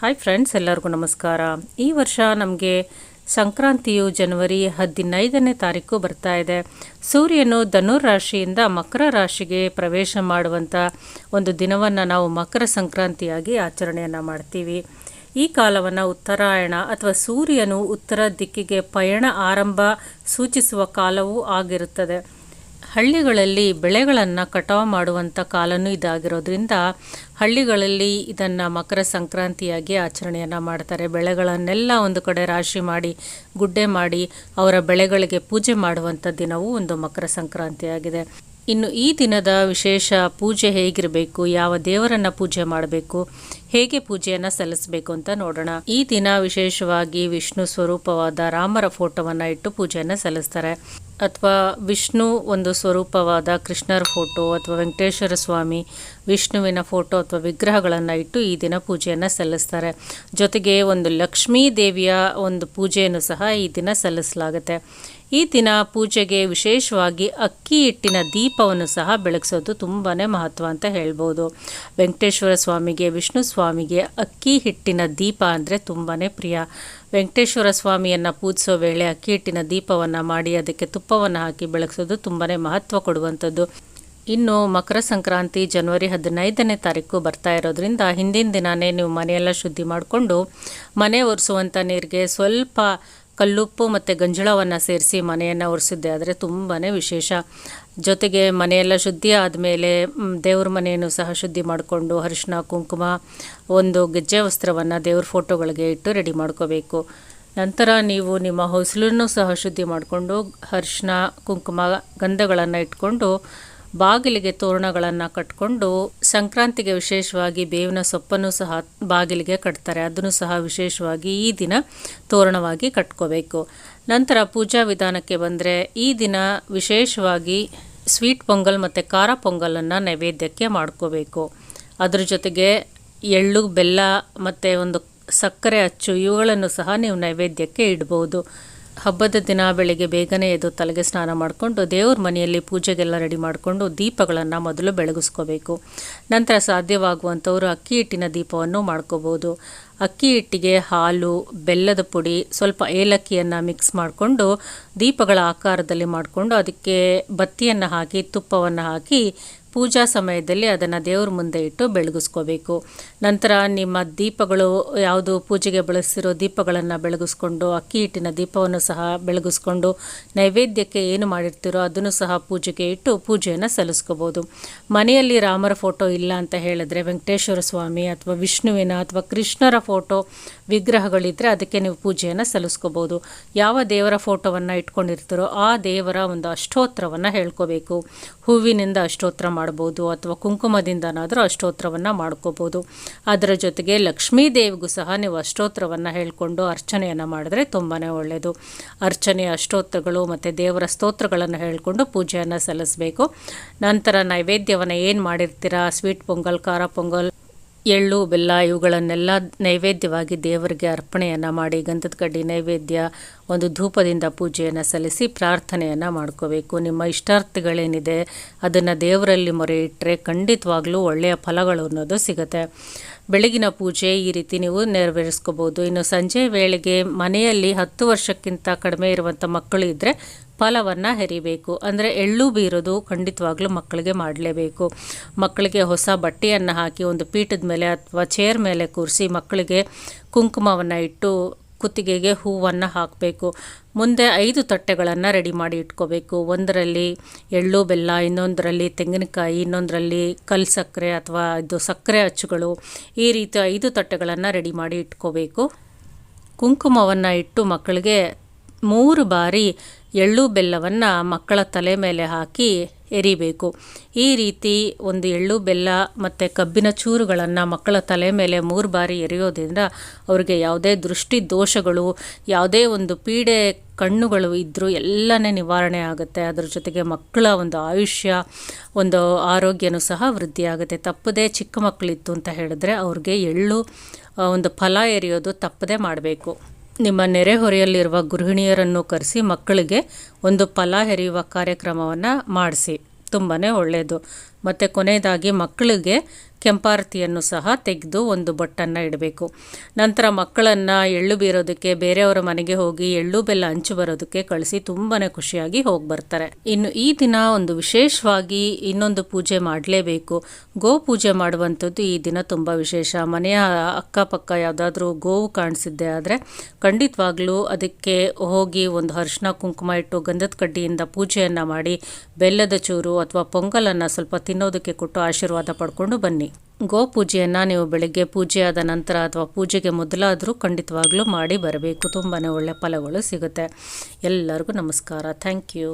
Hi friends ಎಲ್ಲರಿಗೂ ನಮಸ್ಕಾರ. ಈ ವರ್ಷ ನಮಗೆ ಸಂಕ್ರಾಂತಿಯು ಜನವರಿ ಹದಿನೈದನೇ ತಾರೀಕು ಬರ್ತಾ ಇದೆ. ಸೂರ್ಯನು ಧನುರ್ ರಾಶಿಯಿಂದ ಮಕರ ರಾಶಿಗೆ ಪ್ರವೇಶ ಮಾಡುವಂಥ ಒಂದು ದಿನವನ್ನು ನಾವು ಮಕರ ಸಂಕ್ರಾಂತಿಯಾಗಿ ಆಚರಣೆಯನ್ನು ಮಾಡ್ತೀವಿ. ಈ ಕಾಲವನ್ನು ಉತ್ತರಾಯಣ ಅಥವಾ ಸೂರ್ಯನು ಉತ್ತರ ದಿಕ್ಕಿಗೆ ಪಯಣ ಆರಂಭ ಸೂಚಿಸುವ ಕಾಲವೂ ಆಗಿರುತ್ತದೆ. ಹಳ್ಳಿಗಳಲ್ಲಿ ಬೆಳೆಗಳನ್ನು ಕಟಾವು ಮಾಡುವಂಥ ಕಾಲನೂ ಇದಾಗಿರೋದ್ರಿಂದ ಹಳ್ಳಿಗಳಲ್ಲಿ ಇದನ್ನು ಮಕರ ಸಂಕ್ರಾಂತಿಯಾಗಿ ಆಚರಣೆಯನ್ನು ಮಾಡ್ತಾರೆ. ಬೆಳೆಗಳನ್ನೆಲ್ಲ ಒಂದು ಕಡೆ ರಾಶಿ ಮಾಡಿ, ಗುಡ್ಡೆ ಮಾಡಿ, ಅವರ ಬೆಳೆಗಳಿಗೆ ಪೂಜೆ ಮಾಡುವಂಥ ದಿನವೂ ಒಂದು ಮಕರ ಸಂಕ್ರಾಂತಿಯಾಗಿದೆ. ಇನ್ನು ಈ ದಿನದ ವಿಶೇಷ ಪೂಜೆ ಹೇಗಿರಬೇಕು, ಯಾವ ದೇವರನ್ನ ಪೂಜೆ ಮಾಡಬೇಕು, ಹೇಗೆ ಪೂಜೆಯನ್ನು ಸಲ್ಲಿಸಬೇಕು ಅಂತ ನೋಡೋಣ. ಈ ದಿನ ವಿಶೇಷವಾಗಿ ವಿಷ್ಣು ಸ್ವರೂಪವಾದ ರಾಮರ ಫೋಟೋವನ್ನು ಇಟ್ಟು ಪೂಜೆಯನ್ನು ಸಲ್ಲಿಸ್ತಾರೆ. ಅಥವಾ ವಿಷ್ಣು ಒಂದು ಸ್ವರೂಪವಾದ ಕೃಷ್ಣರ ಫೋಟೋ ಅಥವಾ ವೆಂಕಟೇಶ್ವರ ಸ್ವಾಮಿ ವಿಷ್ಣುವಿನ ಫೋಟೋ ಅಥವಾ ವಿಗ್ರಹಗಳನ್ನು ಇಟ್ಟು ಈ ದಿನ ಪೂಜೆಯನ್ನು ಸಲ್ಲಿಸ್ತಾರೆ. ಜೊತೆಗೆ ಒಂದು ಲಕ್ಷ್ಮೀ ದೇವಿಯ ಒಂದು ಪೂಜೆಯನ್ನು ಸಹ ಈ ದಿನ ಸಲ್ಲಿಸಲಾಗುತ್ತೆ. ಈ ದಿನ ಪೂಜೆಗೆ ವಿಶೇಷವಾಗಿ ಅಕ್ಕಿ ಹಿಟ್ಟಿನ ದೀಪವನ್ನು ಸಹ ಬೆಳಗಿಸೋದು ತುಂಬಾ ಮಹತ್ವ ಅಂತ ಹೇಳ್ಬೋದು. ವೆಂಕಟೇಶ್ವರ ಸ್ವಾಮಿಗೆ, ವಿಷ್ಣು ಸ್ವಾಮಿಗೆ ಅಕ್ಕಿ ಹಿಟ್ಟಿನ ದೀಪ ಅಂದರೆ ತುಂಬಾ ಪ್ರಿಯ. ವೆಂಕಟೇಶ್ವರ ಸ್ವಾಮಿಯನ್ನು ಪೂಜಿಸೋ ವೇಳೆ ಅಕ್ಕಿ ಹಿಟ್ಟಿನ ದೀಪವನ್ನು ಮಾಡಿ ಅದಕ್ಕೆ ತುಪ್ಪವನ್ನು ಹಾಕಿ ಬೆಳಗಿಸೋದು ತುಂಬಾ ಮಹತ್ವ ಕೊಡುವಂಥದ್ದು. ಇನ್ನು ಮಕರ ಸಂಕ್ರಾಂತಿ ಜನವರಿ ಹದಿನೈದನೇ ತಾರೀಕು ಬರ್ತಾ ಇರೋದ್ರಿಂದ ಹಿಂದಿನ ದಿನವೇ ನೀವು ಮನೆಯೆಲ್ಲ ಶುದ್ಧಿ ಮಾಡಿಕೊಂಡು ಮನೆ ಒರೆಸುವಂಥ ನೀರಿಗೆ ಸ್ವಲ್ಪ ಕಲ್ಲುಪ್ಪು ಮತ್ತು ಗಂಜಳವನ್ನು ಸೇರಿಸಿ ಮನೆಯನ್ನು ಒರೆಸಿದ್ದೆ. ಆದರೆ ತುಂಬಾ ವಿಶೇಷ. ಜೊತೆಗೆ ಮನೆಯೆಲ್ಲ ಶುದ್ಧಿ ಆದಮೇಲೆ ದೇವ್ರ ಮನೆಯನ್ನು ಸಹ ಶುದ್ಧಿ ಮಾಡಿಕೊಂಡು ಅರಿಶಿನ ಕುಂಕುಮ, ಒಂದು ಗೆಜ್ಜೆ ವಸ್ತ್ರವನ್ನು ದೇವ್ರ ಫೋಟೋಗಳಿಗೆ ಇಟ್ಟು ರೆಡಿ ಮಾಡ್ಕೋಬೇಕು. ನಂತರ ನೀವು ನಿಮ್ಮ ಹೊಸಲನ್ನು ಸಹ ಶುದ್ಧಿ ಮಾಡಿಕೊಂಡು ಅರಿಶಿನ ಕುಂಕುಮ, ಗಂಧಗಳನ್ನು ಇಟ್ಕೊಂಡು ಬಾಗಿಲಿಗೆ ತೋರಣಗಳನ್ನು ಕಟ್ಕೊಂಡು ಸಂಕ್ರಾಂತಿಗೆ ವಿಶೇಷವಾಗಿ ಬೇವಿನ ಸೊಪ್ಪನ್ನು ಸಹ ಬಾಗಿಲಿಗೆ ಕಟ್ತಾರೆ. ಅದನ್ನು ಸಹ ವಿಶೇಷವಾಗಿ ಈ ದಿನ ತೋರಣವಾಗಿ ಕಟ್ಕೋಬೇಕು. ನಂತರ ಪೂಜಾ ವಿಧಾನಕ್ಕೆ ಬಂದರೆ ಈ ದಿನ ವಿಶೇಷವಾಗಿ ಸ್ವೀಟ್ ಪೊಂಗಲ್ ಮತ್ತು ಖಾರ ಪೊಂಗಲನ್ನು ನೈವೇದ್ಯಕ್ಕೆ ಮಾಡ್ಕೋಬೇಕು. ಅದರ ಜೊತೆಗೆ ಎಳ್ಳು, ಬೆಲ್ಲ ಮತ್ತು ಒಂದು ಸಕ್ಕರೆ ಅಚ್ಚು ಇವುಗಳನ್ನು ಸಹ ನೀವು ನೈವೇದ್ಯಕ್ಕೆ ಇಡ್ಬೋದು. ಹಬ್ಬದ ದಿನ ಬೆಳಿಗ್ಗೆ ಬೇಗನೆ ಎದ್ದು ತಲೆಗೆ ಸ್ನಾನ ಮಾಡಿಕೊಂಡು ದೇವ್ರ ಮನೆಯಲ್ಲಿ ಪೂಜೆಗೆಲ್ಲ ರೆಡಿ ಮಾಡಿಕೊಂಡು ದೀಪಗಳನ್ನು ಮೊದಲು ಬೆಳಗಿಸ್ಕೋಬೇಕು. ನಂತರ ಸಾಧ್ಯವಾಗುವಂಥವರು ಅಕ್ಕಿ ಹಿಟ್ಟಿನ ದೀಪವನ್ನು ಮಾಡ್ಕೋಬೋದು. ಅಕ್ಕಿ ಹಿಟ್ಟಿಗೆ ಹಾಲು, ಬೆಲ್ಲದ ಪುಡಿ, ಸ್ವಲ್ಪ ಏಲಕ್ಕಿಯನ್ನು ಮಿಕ್ಸ್ ಮಾಡಿಕೊಂಡು ದೀಪಗಳ ಆಕಾರದಲ್ಲಿ ಮಾಡಿಕೊಂಡು ಅದಕ್ಕೆ ಬತ್ತಿಯನ್ನು ಹಾಕಿ, ತುಪ್ಪವನ್ನು ಹಾಕಿ ಪೂಜಾ ಸಮಯದಲ್ಲಿ ಅದನ್ನು ದೇವ್ರ ಮುಂದೆ ಇಟ್ಟು ಬೆಳಗಿಸ್ಕೋಬೇಕು. ನಂತರ ನಿಮ್ಮ ದೀಪಗಳು, ಯಾವುದು ಪೂಜೆಗೆ ಬಳಸಿರೋ ದೀಪಗಳನ್ನು ಬೆಳಗಿಸ್ಕೊಂಡು, ಅಕ್ಕಿ ಹಿಟ್ಟಿನ ದೀಪವನ್ನು ಸಹ ಬೆಳಗಿಸ್ಕೊಂಡು, ನೈವೇದ್ಯಕ್ಕೆ ಏನು ಮಾಡಿರ್ತೀರೋ ಅದನ್ನು ಸಹ ಪೂಜೆಗೆ ಇಟ್ಟು ಪೂಜೆಯನ್ನು ಸಲ್ಲಿಸ್ಕೋಬೋದು. ಮನೆಯಲ್ಲಿ ರಾಮರ ಫೋಟೋ ಇಲ್ಲ ಅಂತ ಹೇಳಿದ್ರೆ ವೆಂಕಟೇಶ್ವರ ಸ್ವಾಮಿ ಅಥವಾ ವಿಷ್ಣುವಿನ ಅಥವಾ ಕೃಷ್ಣರ ಫೋಟೋ ವಿಗ್ರಹಗಳಿದ್ದರೆ ಅದಕ್ಕೆ ನೀವು ಪೂಜೆಯನ್ನು ಸಲ್ಲಿಸ್ಕೋಬೋದು. ಯಾವ ದೇವರ ಫೋಟೋವನ್ನು ಇಟ್ಕೊಂಡಿರ್ತೀರೋ ಆ ದೇವರ ಒಂದು ಅಷ್ಟೋತ್ರವನ್ನು ಹೇಳ್ಕೋಬೇಕು. ಹೂವಿನಿಂದ ಅಷ್ಟೋತ್ರ ಮಾಡ್ಬೋದು ಅಥವಾ ಕುಂಕುಮದಿಂದನಾದರೂ ಅಷ್ಟೋತ್ರವನ್ನು ಮಾಡ್ಕೋಬೋದು. ಅದರ ಜೊತೆಗೆ ಲಕ್ಷ್ಮೀ ದೇವಿಗೂ ಸಹ ನೀವು ಅಷ್ಟೋತ್ರವನ್ನು ಹೇಳಿಕೊಂಡು ಅರ್ಚನೆಯನ್ನು ಮಾಡಿದ್ರೆ ತುಂಬಾ ಒಳ್ಳೆಯದು ಅರ್ಚನೆ, ಅಷ್ಟೋತ್ರಗಳು ಮತ್ತು ದೇವರ ಸ್ತೋತ್ರಗಳನ್ನು ಹೇಳಿಕೊಂಡು ಪೂಜೆಯನ್ನು ಸಲ್ಲಿಸಬೇಕು. ನಂತರ ನೈವೇದ್ಯವನ್ನು ಏನು ಮಾಡಿರ್ತೀರಾ? ಸ್ವೀಟ್ ಪೊಂಗಲ್, ಖಾರ ಪೊಂಗಲ್ ಎಳ್ಳು, ಬೆಲ್ಲ ಇವುಗಳನ್ನೆಲ್ಲ ನೈವೇದ್ಯವಾಗಿ ದೇವರಿಗೆ ಅರ್ಪಣೆಯನ್ನು ಮಾಡಿ ಗಂಧದ ಕಡ್ಡಿ ನೈವೇದ್ಯ, ಒಂದು ಧೂಪದಿಂದ ಪೂಜೆಯನ್ನು ಸಲ್ಲಿಸಿ ಪ್ರಾರ್ಥನೆಯನ್ನು ಮಾಡ್ಕೋಬೇಕು. ನಿಮ್ಮ ಇಷ್ಟಾರ್ಥಗಳೇನಿದೆ ಅದನ್ನು ದೇವರಲ್ಲಿ ಮೊರೆ ಇಟ್ಟರೆ ಖಂಡಿತವಾಗ್ಲೂ ಒಳ್ಳೆಯ ಫಲಗಳು ಅನ್ನೋದು ಸಿಗುತ್ತೆ. ಬೆಳಗಿನ ಪೂಜೆ ಈ ರೀತಿ ನೀವು ನೆರವೇರಿಸ್ಕೋಬೋದು ಇನ್ನು ಸಂಜೆ ವೇಳೆಗೆ ಮನೆಯಲ್ಲಿ ಹತ್ತು ವರ್ಷಕ್ಕಿಂತ ಕಡಿಮೆ ಇರುವಂಥ ಮಕ್ಕಳು ಇದ್ದರೆ ಫಲವನ್ನು ಹೆರಿಬೇಕು. ಅಂದರೆ ಎಳ್ಳು ಬೀರೋದು ಖಂಡಿತವಾಗ್ಲೂ ಮಕ್ಕಳಿಗೆ ಮಾಡಲೇಬೇಕು. ಮಕ್ಕಳಿಗೆ ಹೊಸ ಬಟ್ಟೆಯನ್ನು ಹಾಕಿ ಒಂದು ಪೀಠದ ಮೇಲೆ ಅಥವಾ ಚೇರ್ ಮೇಲೆ ಕೂರಿಸಿ ಮಕ್ಕಳಿಗೆ ಕುಂಕುಮವನ್ನು ಇಟ್ಟು ಕುತ್ತಿಗೆಗೆ ಹೂವನ್ನು ಹಾಕಬೇಕು. ಮುಂದೆ ಐದು ತಟ್ಟೆಗಳನ್ನು ರೆಡಿ ಮಾಡಿ ಇಟ್ಕೋಬೇಕು. ಒಂದರಲ್ಲಿ ಎಳ್ಳು, ಬೆಲ್ಲ, ಇನ್ನೊಂದರಲ್ಲಿ ತೆಂಗಿನಕಾಯಿ, ಇನ್ನೊಂದರಲ್ಲಿ ಕಲ್ಲು ಸಕ್ಕರೆ ಅಥವಾ ಇದು ಸಕ್ಕರೆ ಅಚ್ಚುಗಳು ಈ ರೀತಿ ಐದು ತಟ್ಟೆಗಳನ್ನು ರೆಡಿ ಮಾಡಿ ಇಟ್ಕೋಬೇಕು. ಕುಂಕುಮವನ್ನು ಇಟ್ಟು ಮಕ್ಕಳಿಗೆ ಮೂರು ಬಾರಿ ಎಳ್ಳು ಬೆಲ್ಲವನ್ನು ಮಕ್ಕಳ ತಲೆ ಮೇಲೆ ಹಾಕಿ ಎರಿಬೇಕು. ಈ ರೀತಿ ಒಂದು ಎಳ್ಳು ಬೆಲ್ಲ ಮತ್ತು ಕಬ್ಬಿನ ಚೂರುಗಳನ್ನು ಮಕ್ಕಳ ತಲೆ ಮೇಲೆ ಮೂರು ಬಾರಿ ಎರೆಯೋದ್ರಿಂದ ಅವರಿಗೆ ಯಾವುದೇ ದೃಷ್ಟಿ ದೋಷಗಳು, ಯಾವುದೇ ಒಂದು ಪೀಡೆ ಕಣ್ಣುಗಳು ಇದ್ದರೂ ಎಲ್ಲನೇ ನಿವಾರಣೆ ಆಗುತ್ತೆ. ಅದರ ಜೊತೆಗೆ ಮಕ್ಕಳ ಒಂದು ಆಯುಷ್ಯ, ಒಂದು ಆರೋಗ್ಯನೂ ಸಹ ವೃದ್ಧಿಯಾಗುತ್ತೆ ತಪ್ಪದೇ ಚಿಕ್ಕ ಮಕ್ಕಳಿತ್ತು ಅಂತ ಹೇಳಿದ್ರೆ ಅವ್ರಿಗೆ ಎಳ್ಳು ಒಂದು ಫಲ ಎರೆಯೋದು ತಪ್ಪದೇ ಮಾಡಬೇಕು. ನಿಮ್ಮ ನೆರೆಹೊರೆಯಲ್ಲಿರುವ ಗೃಹಿಣಿಯರನ್ನು ಕರೆಸಿ ಮಕ್ಕಳಿಗೆ ಒಂದು ಫಲ ಹೆರೆಯುವ ಕಾರ್ಯಕ್ರಮವನ್ನು ಮಾಡಿಸಿ. ತುಂಬಾ ಒಳ್ಳೆಯದು ಮತ್ತು ಕೊನೆಯದಾಗಿ ಮಕ್ಕಳಿಗೆ ಕೆಂಪಾರತಿಯನ್ನು ಸಹ ತೆಗೆದು ಒಂದು ಬೊಟ್ಟನ್ನು ಇಡಬೇಕು. ನಂತರ ಮಕ್ಕಳನ್ನು ಎಳ್ಳು ಬೀರೋದಕ್ಕೆ, ಬೇರೆಯವರ ಮನೆಗೆ ಹೋಗಿ ಎಳ್ಳು ಬೆಲ್ಲ ಹಂಚು ಬರೋದಕ್ಕೆ ಕಳಿಸಿ ತುಂಬಾ ಖುಷಿಯಾಗಿ ಹೋಗಿ ಬರ್ತಾರೆ. ಇನ್ನು ಈ ದಿನ ಒಂದು ವಿಶೇಷವಾಗಿ ಇನ್ನೊಂದು ಪೂಜೆ ಮಾಡಲೇಬೇಕು. ಗೋ ಪೂಜೆ ಮಾಡುವಂಥದ್ದು ಈ ದಿನ ತುಂಬ ವಿಶೇಷ. ಮನೆಯ ಅಕ್ಕಪಕ್ಕ ಯಾವುದಾದ್ರೂ ಗೋವು ಕಾಣಿಸಿದ್ದೆ ಆದರೆ ಖಂಡಿತವಾಗ್ಲೂ ಅದಕ್ಕೆ ಹೋಗಿ ಒಂದು ಹರ್ಷಣ ಕುಂಕುಮ ಇಟ್ಟು ಗಂಧದ ಕಡ್ಡಿಯಿಂದ ಪೂಜೆಯನ್ನು ಮಾಡಿ ಬೆಲ್ಲದ ಚೂರು ಅಥವಾ ಪೊಂಗಲನ್ನು ಸ್ವಲ್ಪ ತಿನ್ನೋದಕ್ಕೆ ಕೊಟ್ಟು ಆಶೀರ್ವಾದ ಪಡ್ಕೊಂಡು ಬನ್ನಿ. ಗೋ ಪೂಜೆಯನ್ನು ನೀವು ಬೆಳಗ್ಗೆ ಪೂಜೆ ಆದ ನಂತರ ಅಥವಾ ಪೂಜೆಗೆ ಮೊದಲಾದರೂ ಖಂಡಿತವಾಗ್ಲೂ ಮಾಡಿ ಬರಬೇಕು. ತುಂಬಾ ಒಳ್ಳೆಯ ಫಲಗಳು ಸಿಗುತ್ತೆ. ಎಲ್ಲರಿಗೂ ನಮಸ್ಕಾರ. Thank you.